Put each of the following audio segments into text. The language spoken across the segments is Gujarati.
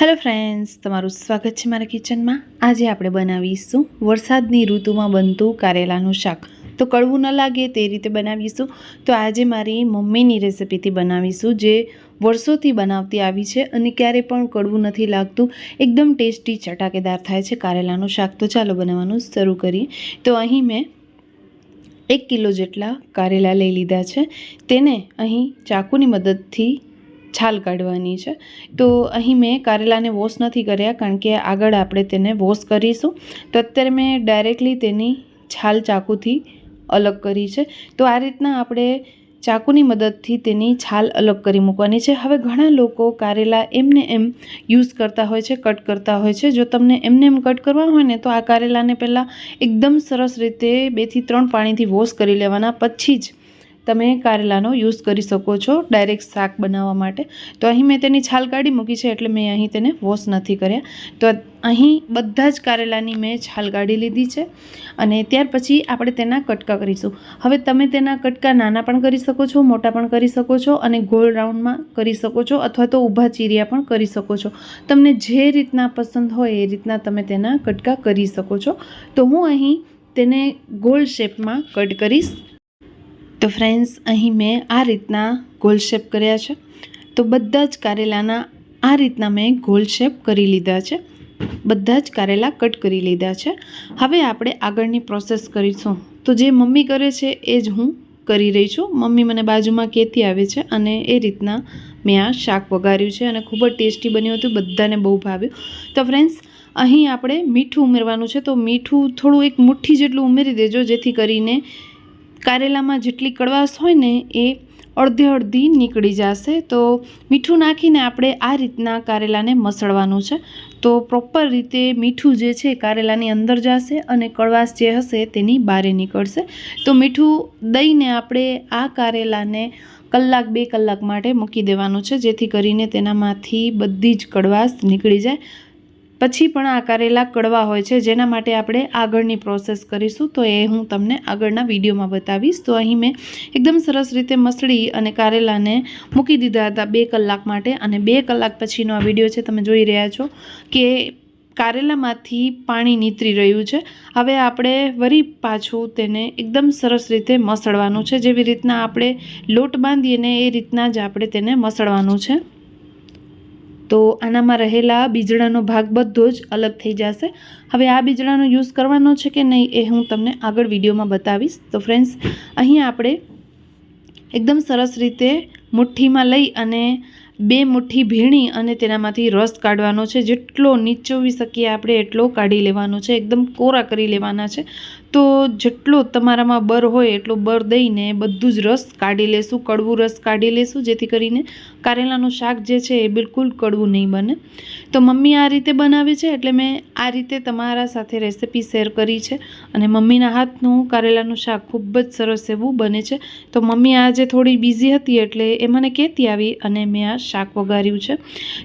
હેલો ફ્રેન્ડ્સ તમારું સ્વાગત છે મારા કિચનમાં આજે આપણે બનાવીશું વરસાદની ઋતુમાં બનતું કારેલાનું શાક. તો કડવું ન લાગે તે રીતે બનાવીશું. તો આજે મારી મમ્મીની રેસિપીથી બનાવીશું જે વર્ષોથી બનાવતી આવી છે અને ક્યારેય પણ કડવું નથી લાગતું. એકદમ ટેસ્ટી ચટાકેદાર થાય છે કારેલાનું શાક. તો ચાલો બનાવવાનું શરૂ કરીએ. તો અહીં મેં એક કિલો જેટલા કારેલા લઈ લીધા છે. તેને અહીં ચાકુની મદદથી છાલ કાઢવાની છે. તો અહીં મેં કારેલાને વોશ નથી કર્યા કારણ કે આગળ આપણે તેને વોશ કરીશું. તો અત્યારે મેં ડાયરેક્ટલી તેની છાલ ચાકુથી અલગ કરી છે. તો આ રીતના આપણે ચાકુની મદદથી તેની છાલ અલગ કરી મૂકવાની છે. હવે ઘણા લોકો કારેલા એમને એમ યુઝ કરતા હોય છે કટ કરતા હોય છે. જો તમને એમને એમ કટ કરવા હોય ને તો આ કારેલાને પહેલાં એકદમ સરસ રીતે બેથી ત્રણ પાણીથી વોશ કરી લેવાના. પછી જ તમે કારેલાનો યુઝ કરી શકો છો ડાયરેક્ટ શાક બનાવવા માટે. તો અહીં મેં તેની છાલ કાઢી મૂકી છે એટલે મેં અહીં તેને વોશ નથી કર્યા. તો અહીં બધા જ કારેલાની મેં છાલ કાઢી લીધી છે અને ત્યાર પછી આપણે તેના કટકા કરીશું. હવે તમે તેના કટકા નાના પણ કરી શકો છો, મોટા પણ કરી શકો છો અને ગોળ રાઉન્ડમાં કરી શકો છો અથવા તો ઊભા ચીરિયા પણ કરી શકો છો. તમને જે રીતના પસંદ હોય એ રીતના તમે તેના કટકા કરી શકો છો. તો હું અહીં તેને ગોલ શેપમાં કટ કરીશ. તો ફ્રેન્ડ્સ અહીં મેં આ રીતના ગોલ શેપ કર્યા છે. તો બધા જ કારેલાના આ રીતના મેં ગોલ શેપ કરી લીધા છે. બધા જ કારેલા કટ કરી લીધા છે. હવે આપણે આગળની પ્રોસેસ કરીશું. તો જે મમ્મી કરે છે એ જ હું કરી રહી છું. મમ્મી મને બાજુમાં કહેતી આવે છે અને એ રીતના મેં આ શાક વઘાર્યું છે અને ખૂબ જ ટેસ્ટી બન્યું હતું, બધાને બહુ ભાવ્યું. તો ફ્રેન્ડ્સ અહીં આપણે મીઠું ઉમેરવાનું છે. તો મીઠું થોડું એક મુઠ્ઠી જેટલું ઉમેરી દેજો જેથી કરીને કારેલામાં જેટલી કડવાશ હોય ને એ અડધે અડધી નીકળી જશે. તો મીઠું નાખીને આપણે આ રીતના કારેલાને મસળવાનું છે. તો પ્રોપર રીતે મીઠું જે છે કારેલાની અંદર જશે અને કડવાશ જે હશે તેની બારે નીકળશે. તો મીઠું દઈને આપણે આ કારેલાને કલાક બે કલાક માટે મૂકી દેવાનું છે, જેથી કરીને તેનામાંથી બધી જ કડવાશ નીકળી જાય. પછી પણ આ કારેલા કડવા હોય છે, જેના માટે આપણે આગળની પ્રોસેસ કરીશું. તો એ હું તમને આગળના વિડીયોમાં બતાવીશ. તો અહીં મેં એકદમ સરસ રીતે મસળી અને કારેલાને મૂકી દીધા હતા બે કલાક માટે. અને બે કલાક પછીનો આ વીડિયો છે, તમે જોઈ રહ્યા છો કે કારેલામાંથી પાણી નીતરી રહ્યું છે. હવે આપણે વરી પાછું તેને એકદમ સરસ રીતે મસળવાનું છે. જેવી રીતના આપણે લોટ બાંધીએ ને એ રીતના જ આપણે તેને મસળવાનું છે. તો આનામાં રહેલા બીજડાનો ભાગ બધો જ અલગ થઈ જશે. હવે આ બીજડાનો યુઝ કરવાનો છે કે નહીં એ હું તમને આગળ વિડીયોમાં બતાવીશ. તો ફ્રેન્ડ્સ અહીં આપણે એકદમ સરસ રીતે મુઠ્ઠીમાં લઈ અને બે મુઠ્ઠી ભીણી અને તેનામાંથી રસ કાઢવાનો છે. જેટલો નીચોવી શકીએ આપણે એટલો કાઢી લેવાનો છે. એકદમ કોરા કરી લેવાના છે. તો જેટલો તમારામાં બર હોય એટલો બર દઈને બધું જ રસ કાઢી લેશું, કડવું રસ કાઢી લેશું, જેથી કરીને કારેલાનું શાક જે છે એ બિલકુલ કડવું નહીં બને. તો મમ્મી આ રીતે બનાવે છે એટલે મેં આ રીતે તમારા સાથે રેસિપી શેર કરી છે અને મમ્મીના હાથનું કારેલાનું શાક ખૂબ જ સરસ એવું બને છે. તો મમ્મી આજે થોડી બિઝી હતી એટલે એ મને કહેતી આવી અને મેં આ શાક વઘાર્યું છે.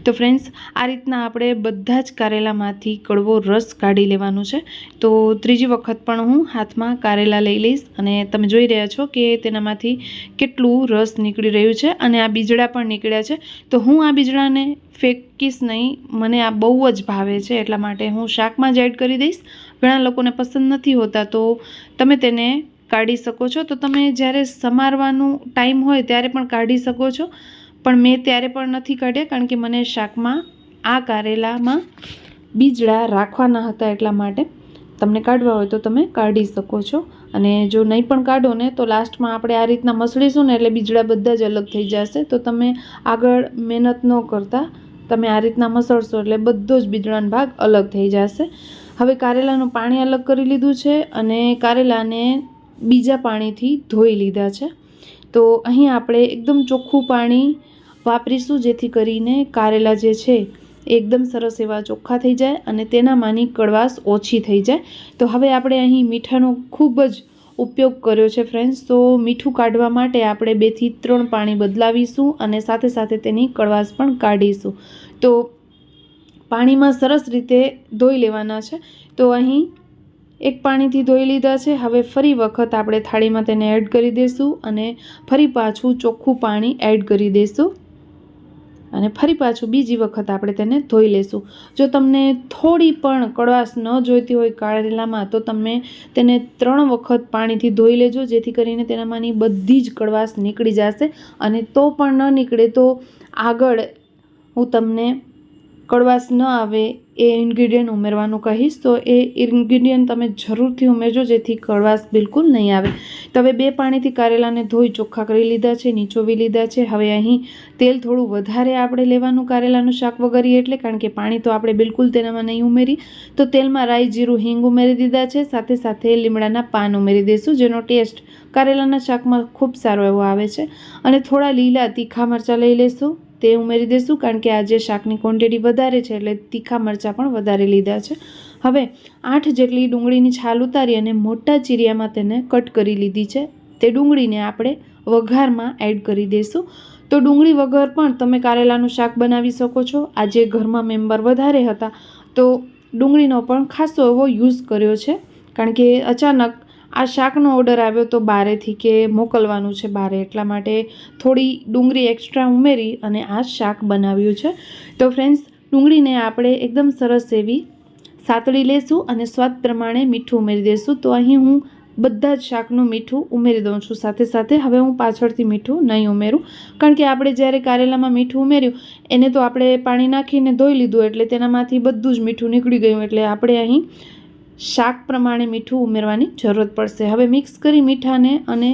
તો ફ્રેન્ડ્સ, આ રીતના આપણે બધા જ કારેલામાંથી કડવો રસ કાઢી લેવાનું છે. તો ત્રીજી વખત પણ હું હાથમાં કારેલા લઈ લઈશ અને તમે જોઈ રહ્યા છો કે તેનામાંથી કેટલું રસ નીકળી રહ્યું છે અને આ બીજડા પણ નીકળ્યા છે. તો હું આ બીજડાને ફેંકીશ નહીં. મને આ બહુ જ ભાવે છે, એટલા માટે હું શાકમાં જ એડ કરી દઈશ. ઘણા લોકોને પસંદ નથી હોતા, તો તમે તેને કાઢી શકો છો. તો તમે જ્યારે સમારવાનું ટાઈમ હોય ત્યારે પણ કાઢી શકો છો. પણ મેં ત્યારે પણ નથી કાઢ્યા કારણ કે મને શાકમાં આ કારેલામાં બીજડા રાખવાના હતા એટલા માટે. તમને કાઢવા હોય તો તમે કાઢી શકો છો. અને જો નહીં પણ કાઢો ને તો લાસ્ટમાં આપણે આ રીતના મસળીશું ને એટલે બીજડા બધા જ અલગ થઈ જશે. તો તમે આગળ મહેનત ન કરતા. તમે આ રીતના મસળશો એટલે બધો જ બીજડાનો ભાગ અલગ થઈ જશે. હવે કારેલાનું પાણી અલગ કરી લીધું છે અને કારેલાને બીજા પાણીથી ધોઈ લીધા છે. તો અહીં આપણે એકદમ ચોખ્ખું પાણી વાપરીશું જેથી કરીને કારેલા જે છે એકદમ સરસ એવા ચોખ્ખા થઈ જાય અને તેનામાંની કડવાશ ઓછી થઈ જાય. તો હવે આપણે અહીં મીઠાનો ખૂબ જ ઉપયોગ કર્યો છે ફ્રેન્ડ્સ તો મીઠું કાઢવા માટે આપણે બેથી ત્રણ પાણી બદલાવીશું અને સાથે સાથે તેની કડવાશ પણ કાઢીશું. તો પાણીમાં સરસ રીતે ધોઈ લેવાના છે. તો અહીં એક પાણીથી ધોઈ લીધા છે. હવે ફરી વખત આપણે થાળીમાં તેને એડ કરી દઈશું અને ફરી પાછું ચોખ્ખું પાણી એડ કરી દઈશું અને ફરી પાછું બીજી વખત આપણે તેને ધોઈ લેશું. જો તમને થોડી પણ કડવાશ ન જોઈતી હોય કારેલામાં, તો તમે તેને ત્રણ વખત પાણીથી ધોઈ લેજો, જેથી કરીને તેનામાંની બધી જ કડવાશ નીકળી જશે. અને તો પણ ન નીકળે તો આગળ હું તમને કડવાશ ન આવે એ ઇન્ગ્રીડિયન્ટ ઉમેરવાનું કહીશ, તો એ ઇન્ગ્રીડિયન્ટ તમે જરૂરથી ઉમેરજો, જેથી કડવાશ બિલકુલ નહીં આવે. તો બે પાણીથી કારેલાને ધોઈ ચોખ્ખા કરી લીધા છે, નીચોવી લીધા છે. હવે અહીં તેલ થોડું વધારે આપણે લેવાનું કારેલાનું શાક વગરીએ એટલે, કારણ કે પાણી તો આપણે બિલકુલ તેનામાં નહીં ઉમેરી. તો તેલમાં રાઈ, જીરું, હિંગ ઉમેરી દીધા છે, સાથે સાથે લીમડાના પાન ઉમેરી દઈશું, જેનો ટેસ્ટ કારેલાના શાકમાં ખૂબ સારો એવો આવે છે. અને થોડા લીલા તીખા મરચાં લઈ લઈશું. તે ઉમેરી દઈશું કારણ કે આજે શાકની ક્વોન્ટિટી વધારે છે એટલે તીખા મરચાં પણ વધારે લીધા છે. હવે આઠ જેટલી ડુંગળીની છાલ ઉતારી અને મોટા ચીરિયામાં તેને કટ કરી લીધી છે. તે ડુંગળીને આપણે વઘારમાં એડ કરી દઈશું તો ડુંગળી વગર પણ તમે કારેલાનું શાક બનાવી શકો છો. આજે ઘરમાં મેમ્બર વધારે હતા તો ડુંગળીનો પણ ખાસો એવો યુઝ કર્યો છે. કારણ કે અચાનક આ શાકનો ઓર્ડર આવ્યો તો બારેથી કે મોકલવાનું છે બારે એટલા માટે થોડી ડુંગળી એક્સ્ટ્રા ઉમેરી અને આ શાક બનાવ્યું છે. તો ફ્રેન્ડ્સ ડુંગળીને આપણે એકદમ સરસ એવી સાતળી લેશું અને સ્વાદ પ્રમાણે મીઠું ઉમેરી દઈશું તો અહીં હું બધા જ શાકનું મીઠું ઉમેરી દઉં છું. સાથે સાથે હવે હું પાછળથી મીઠું નહીં ઉમેરું. કારણ કે આપણે જ્યારે કારેલામાં મીઠું ઉમેર્યું, એને તો આપણે પાણી નાખીને ધોઈ લીધું એટલે તેનામાંથી બધું જ મીઠું નીકળી ગયું. એટલે આપણે અહીં શાક પ્રમાણે મીઠું ઉમેરવાની જરૂરત પડશે. હવે મિક્સ કરી મીઠાને અને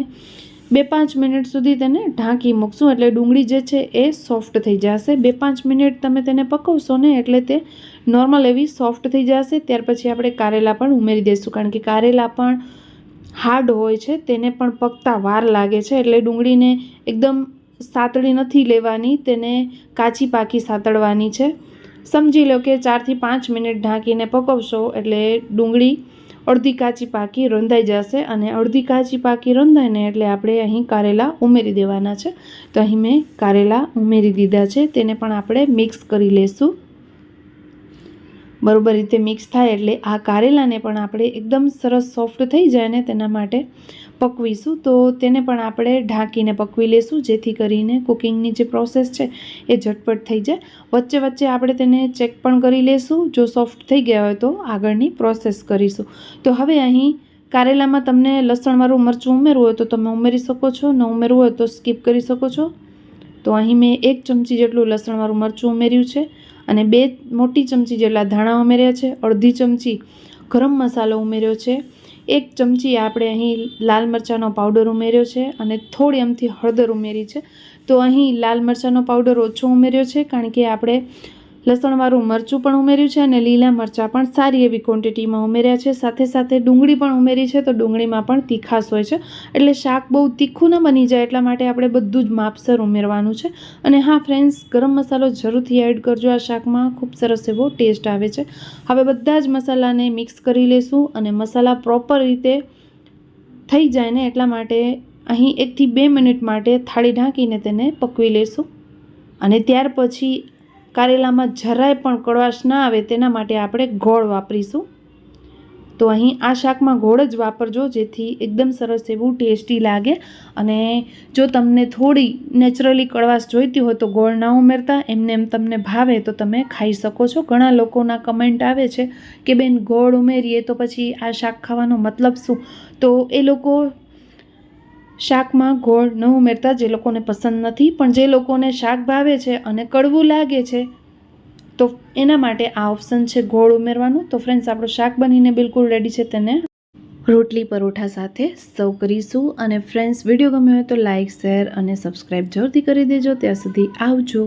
બે પાંચ મિનિટ સુધી તેને ઢાંકી મૂકશું. એટલે ડુંગળી જે છે એ સોફ્ટ થઈ જશે. બે પાંચ મિનિટ તમે તેને પકવશો ને એટલે તે નોર્મલ એવી સોફ્ટ થઈ જશે. ત્યાર પછી આપણે કારેલા પણ ઉમેરી દઈશું. કારણ કે કારેલા પણ હાર્ડ હોય છે, તેને પણ પકતા વાર લાગે છે. એટલે ડુંગળીને એકદમ સાતળી નથી લેવાની, તેને કાચી પાકી સાતળવાની છે. સમજી લો કે ચારથી પાંચ મિનિટ ઢાંકીને પકવશો એટલે ડુંગળી અડધી કાચી પાકી રંધાઈ જશે અને અડધી કાચી પાકી રંધાય ને એટલે આપણે અહીં કારેલા ઉમેરી દેવાના છે. તો અહીં મેં કારેલા ઉમેરી દીધા છે. તેને પણ આપણે મિક્સ કરી લઈશું બરોબર રીતે મિક્સ થાય એટલે આ કારેલાને પણ આપણે એકદમ સરસ સોફ્ટ થઈ જાય ને તેના માટે પકવીશું, તો તેને પણ આપણે ઢાંકીને પકવી લેશું, જેથી કરીને કુકિંગની જે પ્રોસેસ છે એ ઝટપટ થઈ જાય. વચ્ચે વચ્ચે આપણે તેને ચેક પણ કરી લેશું, જો સોફ્ટ થઈ ગયા હોય તો આગળની પ્રોસેસ કરીશું. તો હવે અહીં કારેલામાં તમને લસણવાળું મરચું ઉમેરવું હોય તો તમે ઉમેરી શકો છો, ન ઉમેરવું હોય તો સ્કીપ કરી શકો છો. તો અહીં મેં એક ચમચી જેટલું લસણવાળું મરચું ઉમેર્યું છે અને બે મોટી ચમચી જેટલા ધાણા ઉમેર્યા છે, અડધી ચમચી ગરમ મસાલો ઉમેર્યો છે. એક ચમચી આપણે અહીં લાલ મરચાંનો પાવડર ઉમેર્યો છે અને થોડી એમથી હળદર ઉમેરી છે. તો અહીં લાલ મરચાંનો પાવડર ઓછો ઉમેર્યો છે કારણ કે આપણે લસણવાળું મરચું પણ ઉમેર્યું છે અને લીલા મરચાં પણ સારી એવી ક્વોન્ટિટીમાં ઉમેર્યા છે. સાથે સાથે ડુંગળી પણ ઉમેરી છે તો ડુંગળીમાં પણ તીખાશ હોય છે. એટલે શાક બહુ તીખું ન બની જાય એટલા માટે આપણે બધું જ માપસર ઉમેરવાનું છે. અને હા ફ્રેન્ડ્સ ગરમ મસાલો જરૂરથી એડ કરજો આ શાકમાં. ખૂબ સરસ એવો ટેસ્ટ આવે છે. હવે બધા જ મસાલાને મિક્સ કરી લેશું અને મસાલા પ્રોપર રીતે થઈ જાય ને એટલા માટે અહીં એકથી બે મિનિટ માટે થાળી ઢાંકીને તેને પકવી લેશું. અને ત્યાર પછી કારેલામાં જરાય પણ કડવાશ ના આવે તેના માટે આપણે ગોળ વાપરીશું. તો અહીં આ શાકમાં ગોળ જ વાપરજો, જેથી એકદમ સરસ એવું ટેસ્ટી લાગે. અને જો તમને થોડી નેચરલી કડવાશ જોઈતી હોય તો ગોળ ના ઉમેરતા, એમને એમ તમને ભાવે તો તમે ખાઈ શકો છો. ઘણા લોકોના કમેન્ટ આવે છે કે, બેન, ગોળ ઉમેરીએ તો પછી આ શાક ખાવાનો મતલબ શું? તો એ લોકો શાકમાં ગોળ ન ઉમેરતા જે લોકોને પસંદ નથી, પણ જે લોકોને શાક ભાવે છે અને કડવું લાગે છે, તો એના માટે આ ઓપ્શન છે ગોળ ઉમેરવાનું. તો ફ્રેન્ડ્સ આપણું શાક બનીને બિલકુલ રેડી છે તેને. રોટલી પરોઠા સાથે સર્વ કરીશું અને ફ્રેન્ડ્સ વીડિયો ગમ્યો હોય તો લાઇક શેર અને સબસ્ક્રાઈબ જરૂરથી કરી દેજો. ત્યાં સુધી આવજો.